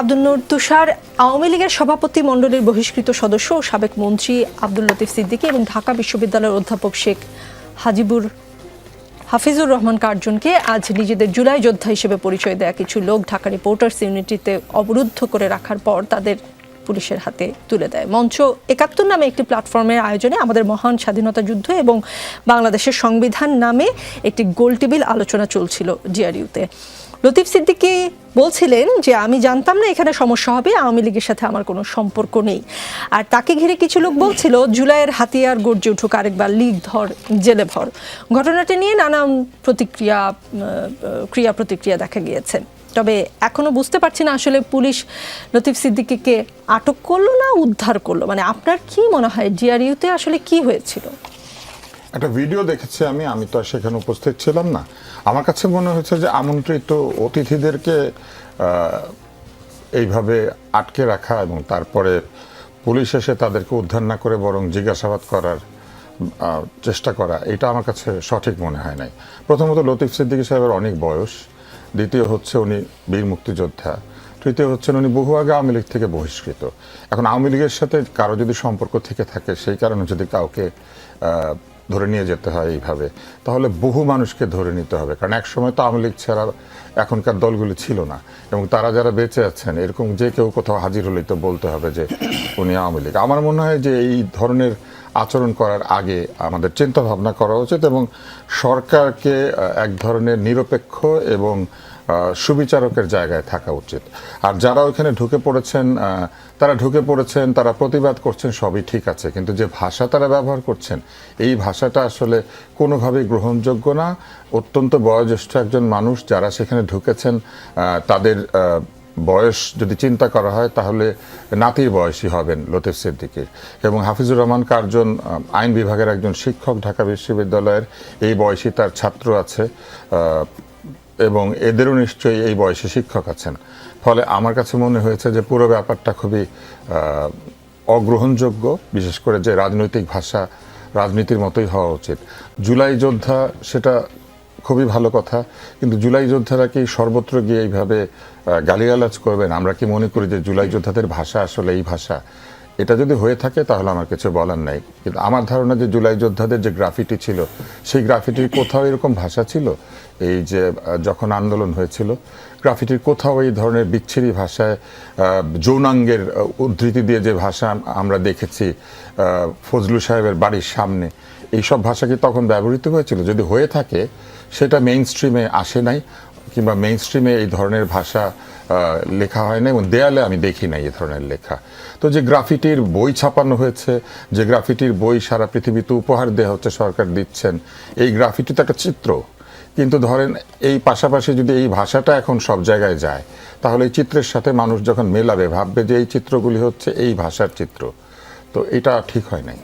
আব্দুল নূর তুষার, আওয়ামী লীগের সভাপতি মণ্ডলীর বহিষ্কৃত সদস্য ও সাবেক মন্ত্রী আব্দুল লতিফ সিদ্দিকী এবং ঢাকা বিশ্ববিদ্যালয়ের অধ্যাপক শেখ হাজিবুর হাফিজুর রহমান কার্জনকে আজ নিজেদের জুলাই যোদ্ধা হিসেবে পরিচয় দেয়া কিছু লোক ঢাকা রিপোর্টার্স ইউনিটিতে অবরুদ্ধ করে রাখার পর তাদের পুলিশের হাতে তুলে দেয়। মঞ্চ একাত্তর নামে একটি প্ল্যাটফর্মের আয়োজনে আমাদের মহান স্বাধীনতা যুদ্ধ এবং বাংলাদেশের সংবিধান নামে একটি গোলটেবিল আলোচনা চলছিল জিআরইউতে লতিফ সিদ্দিকী বলছিলেন যে, আমি জানতাম না এখানে সমস্যা হবে, আওয়ামী লীগের সাথে আমার কোনো সম্পর্ক নেই। আর তাকে ঘিরে কিছু লোক বলছিল, জুলাইয়ের হাতিয়ার গর্জে উঠুক, আরেকবার লীগ ধর, জেলে ভর। ঘটনাটি নিয়ে নানান প্রতিক্রিয়া ক্রিয়া প্রতিক্রিয়া দেখা গিয়েছে। তবে এখনও বুঝতে পারছি না আসলে পুলিশ লতিফ সিদ্দিকীকে আটক করল না উদ্ধার করল। মানে আপনার কি মনে হয় জিআরইউতে আসলে কি হয়েছিল? একটা ভিডিও দেখেছি আমি আমি তো আর সেখানে উপস্থিত ছিলাম না। আমার কাছে মনে হয়েছে যে আমন্ত্রিত অতিথিদেরকে এইভাবে আটকে রাখা এবং তারপরে পুলিশ এসে তাদেরকে উদ্ধার না করে বরং জিজ্ঞাসাবাদ করার চেষ্টা করা, এটা আমার কাছে সঠিক মনে হয় নাই। প্রথমত লতিফ সিদ্দিকী সাহেবের অনেক বয়স, দ্বিতীয় হচ্ছে উনি বীর মুক্তিযোদ্ধা, তৃতীয় হচ্ছেন উনি বহু আগে আওয়ামী লীগ থেকে বহিষ্কৃত। এখন আওয়ামী লীগের সাথে কারও যদি সম্পর্ক থেকে থাকে, সেই কারণে যদি কাউকে ধরে নিয়ে যেতে হয় এইভাবে। তাহলে বহু মানুষকে ধরে নিতে হবে। কারণ এক সময় তো আওয়ামী লীগ ছাড়া এখনকার দলগুলি ছিল না। এবং তারা যারা বেঁচে আছেন, এরকম যে কেউ কোথাও হাজির হলেই তো বলতে হবে যে উনি আওয়ামী লীগ। আমার মনে হয় যে এই ধরনের আচরণ করার আগে আমাদের চিন্তা ভাবনা করা উচিত এবং সরকারকে এক ধরনের নিরপেক্ষ এবং সুবিচারকের জায়গায় থাকা উচিত। আর যারা ওইখানে ঢুকে পড়েছেন তারা ঢুকে পড়েছেন, তারা প্রতিবাদ করছেন, সবই ঠিক আছে। কিন্তু যে ভাষা তারা ব্যবহার করছেন, এই ভাষাটা আসলে কোনোভাবেই গ্রহণযোগ্য না। অত্যন্ত বয়োজ্যেষ্ঠ একজন মানুষ যারা সেখানে ঢুকেছেন তাদের বয়স যদি চিন্তা করা হয়, তাহলে নাতির বয়সী হবেন লতিফ সিদ্দিকীর এবং হাফিজুর রহমান কার্জন আইন বিভাগের একজন শিক্ষক ঢাকা বিশ্ববিদ্যালয়ের, এই বয়সী তার ছাত্র আছে। এবং এদেরও নিশ্চয়ই এই বয়সে শিক্ষক আছেন। ফলে আমার কাছে মনে হয়েছে যে পুরো ব্যাপারটা খুবই অগ্রহণযোগ্য, বিশেষ করে যে রাজনৈতিক ভাষা রাজনীতির মতোই হওয়া উচিত। জুলাই যোদ্ধা সেটা খুবই ভালো কথা, কিন্তু জুলাই যোদ্ধারা কি সর্বত্র গিয়ে এইভাবে গালিগালাজ করবেন? আমরা কি মনে করি যে জুলাই যোদ্ধাদের ভাষা আসলে এই ভাষা? এটা যদি হয়ে থাকে তাহলে আমার কিছু বলার নাই। কিন্তু আমার ধারণা যে জুলাই যোদ্ধাদের যে গ্রাফিটি ছিল, সেই গ্রাফিটির কোথাও এরকম ভাষা ছিল? এই যে যখন আন্দোলন হয়েছিল, গ্রাফিটির কোথাও এই ধরনের বিচ্ছিরি ভাষায় যৌনাঙ্গের উদ্ধৃতি দিয়ে যে ভাষা আমরা দেখেছি ফজলু সাহেবের বাড়ির সামনে, এইসব ভাষা কি তখন ব্যবহৃত হয়েছিল? যদি হয়ে থাকে, সেটা মেইন স্ট্রিমে আসে নাই, কিংবা মেইন স্ট্রিমে এই ধরনের ভাষা লেখা হয় না এবং দেয়ালে আমি দেখি নাই এই ধরনের লেখা। তো যে গ্রাফিটির বই ছাপানো হয়েছে, যে গ্রাফিটির বই সারা পৃথিবীতে উপহার দেওয়া হচ্ছে, সরকার দিচ্ছেন, এই গ্রাফিটি তো একটা চিত্র। কিন্তু ধরেন এই পাশাপাশি যদি এই ভাষাটা এখন সব জায়গায় যায়, তাহলে এই চিত্রের সাথে মানুষ যখন মেলাবে, ভাববে যে এই চিত্রগুলি হচ্ছে এই ভাষার চিত্র। তো এটা ঠিক হয় নাই।